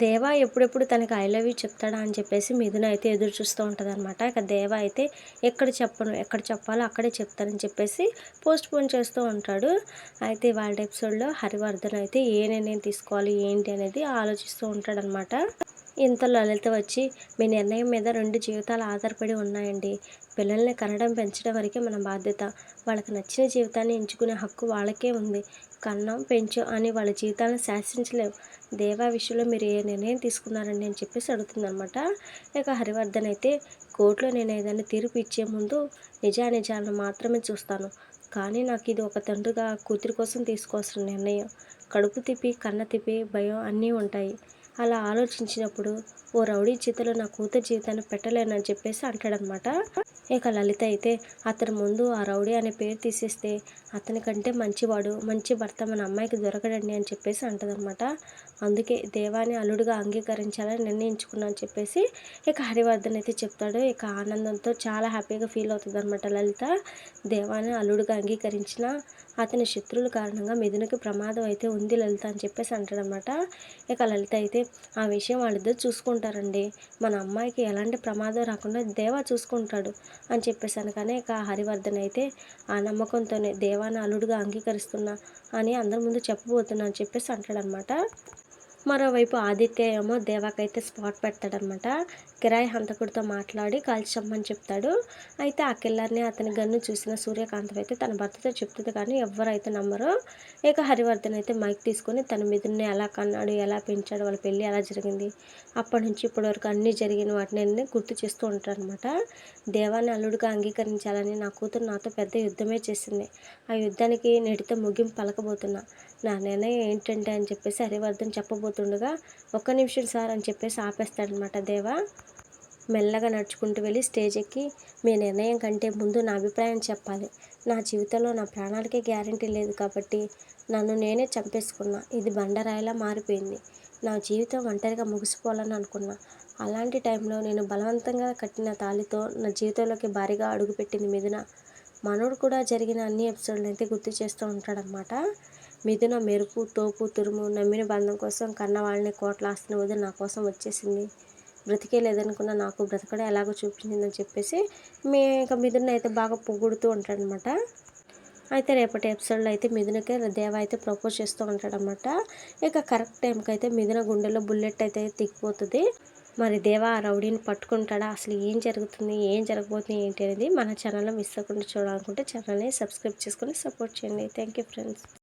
దేవా ఎప్పుడెప్పుడు తనకి ఐ లవ్ యూ చెప్తాడా అని చెప్పేసి మిథున అయితే ఎదురు చూస్తూ ఉంటుందన్నమాట. ఇక దేవ అయితే ఎక్కడ చెప్పను ఎక్కడ చెప్పాలో అక్కడే చెప్తానని చెప్పేసి పోస్ట్ పోన్ చేస్తూ ఉంటాడు. అయితే వాళ్ళ ఎపిసోడ్లో హరివర్ధన్ అయితే ఏ నిర్ణయం తీసుకోవాలి ఏంటి అనేది ఆలోచిస్తూ ఉంటాడనమాట ఇంత లలిత వచ్చి మీ నిర్ణయం మీద రెండు జీవితాలు ఆధారపడి ఉన్నాయండి. పిల్లల్ని కనడం పెంచడం వరకే మన బాధ్యత. వాళ్ళకి నచ్చిన జీవితాన్ని ఎంచుకునే హక్కు వాళ్ళకే ఉంది. కన్నం పెంచు అని వాళ్ళ జీవితాలను శాసించలేవు దేవా విషయంలో మీరు ఏ నిర్ణయం తీసుకున్నారండి అని చెప్పేసి అడుగుతుందనమాట ఇక హరివర్ధన్ అయితే కోర్టులో నేను ఏదైనా తీర్పు ఇచ్చే ముందు నిజానిజాలను మాత్రమే చూస్తాను. కానీ నాకు ఇది ఒక తండ్రిగా కూతురి కోసం తీసుకోవాల్సిన నిర్ణయం. కడుపు తిప్పి కన్న తిప్పి భయం అన్నీ ఉంటాయి. అలా ఆలోచించినప్పుడు ఓ రౌడీ చేతిలో నా కూతురు జీవితాన్ని పెట్టలేనని చెప్పేసి అంటాడనమాట. ఇక లలిత అయితే అతని ముందు ఆ రౌడీ అనే పేరు తీసేస్తే అతని కంటే మంచివాడు మంచి భర్త మన అమ్మాయికి దొరకడండి అని చెప్పేసి అంటదనమాట. అందుకే దేవాన్ని అల్లుడుగా అంగీకరించాలని నిర్ణయించుకున్నాను చెప్పేసి ఇక హరివర్ధన్ అయితే చెప్తాడు. ఇక ఆనందంతో చాలా హ్యాపీగా ఫీల్ అవుతుంది అనమాట లలిత. దేవాన్ని అల్లుడుగా అంగీకరించిన అతని శత్రువుల కారణంగా మిథునకి ప్రమాదం అయితే ఉంది లలిత అని చెప్పేసి అంటాడనమాట. ఇక లలిత అయితే ఆ విషయం వాళ్ళిద్దరు చూసుకుంటారండి. మన అమ్మాయికి ఎలాంటి ప్రమాదం రాకుండా దేవా చూసుకుంటాడు అని చెప్పేసాను కానీ ఇక హరివర్ధన్ అయితే ఆ నమ్మకంతోనే దేవాన్ని అల్లుడుగా అంగీకరిస్తున్నా అని అందరి ముందు చెప్పబోతున్నా అని చెప్పేసి అంటాడనమాట. మరోవైపు ఆదిత్య ఏమో దేవాకైతే స్పాట్ పెడతాడనమాట కిరాయి హంతకుడితో మాట్లాడి కాల్చమ్మని చెప్తాడు. అయితే ఆ కిల్లర్ని అతని గన్ను చూసిన సూర్యకాంతం అయితే తన భర్తతో చెప్తుంది కానీ ఎవరైతే నమ్మరు. ఇక హరివర్ధన్ అయితే మైక్ తీసుకొని తన మీదనే ఎలా కన్నాడు ఎలా పెంచాడు వాళ్ళ పెళ్ళి ఎలా జరిగింది అప్పటి నుంచి ఇప్పటి వరకు అన్నీ జరిగిన వాటిని గుర్తు చేస్తూ ఉంటారనమాట. దేవాన్ని అల్లుడుగా అంగీకరించాలని నా కూతురు నాతో పెద్ద యుద్ధమే చేసింది. ఆ యుద్ధానికి నెడితో ముగింపు పలకబోతున్నా. నా నిర్ణయం ఏంటంటే అని చెప్పేసి హరివర్ధన్ చెప్పబోతుండగా ఒక్క నిమిషం సార్ అని చెప్పేసి ఆపేస్తాడనమాట దేవా. మెల్లగా నడుచుకుంటూ వెళ్ళి స్టేజ్ ఎక్కి మీ నిర్ణయం కంటే ముందు నా అభిప్రాయం చెప్పాలి. నా జీవితంలో నా ప్రాణాలకే గ్యారంటీ లేదు కాబట్టి నన్ను నేనే చంపేసుకున్నా. ఇది బండరాయిలా మారిపోయింది. నా జీవితం ఒంటరిగా ముగిసిపోవాలని అనుకున్నా. అలాంటి టైంలో నేను బలవంతంగా కట్టిన తాళితో నా జీవితంలోకి భారీగా అడుగుపెట్టింది మిథున మనోడు కూడా జరిగిన అన్ని ఎపిసోడ్లు అయితే గుర్తు చేస్తూ ఉంటాడనమాట మిథున మెరుపు తోపు తురుము నమ్మిన బంధం కోసం కన్న వాళ్ళని కోట్ల వదిలి నా కోసం వచ్చేసింది. బ్రతికే లేదనుకున్న నాకు బ్రతకడం ఎలాగో చూపించిందని చెప్పేసి మీ ఇంకా మిథున అయితే బాగా పొగుడుతూ ఉంటాడనమాట. అయితే రేపటి ఎపిసోడ్లో అయితే మిథునకే దేవ అయితే ప్రపోజ్ చేస్తూ ఉంటాడనమాట. ఇక కరెక్ట్ టైంకి అయితే మిథున గుండెలో బుల్లెట్ అయితే తిక్కిపోతుంది మరి దేవా ఆ రౌడీని పట్టుకుంటాడా? అసలు ఏం జరుగుతుంది? ఏం జరగబోతుంది ఏంటి అనేది మన ఛానల్లో మిస్ అవ్వకుండా చూడాలనుకుంటే ఛానల్ని సబ్స్క్రైబ్ చేసుకొని సపోర్ట్ చేయండి. Thank you friends.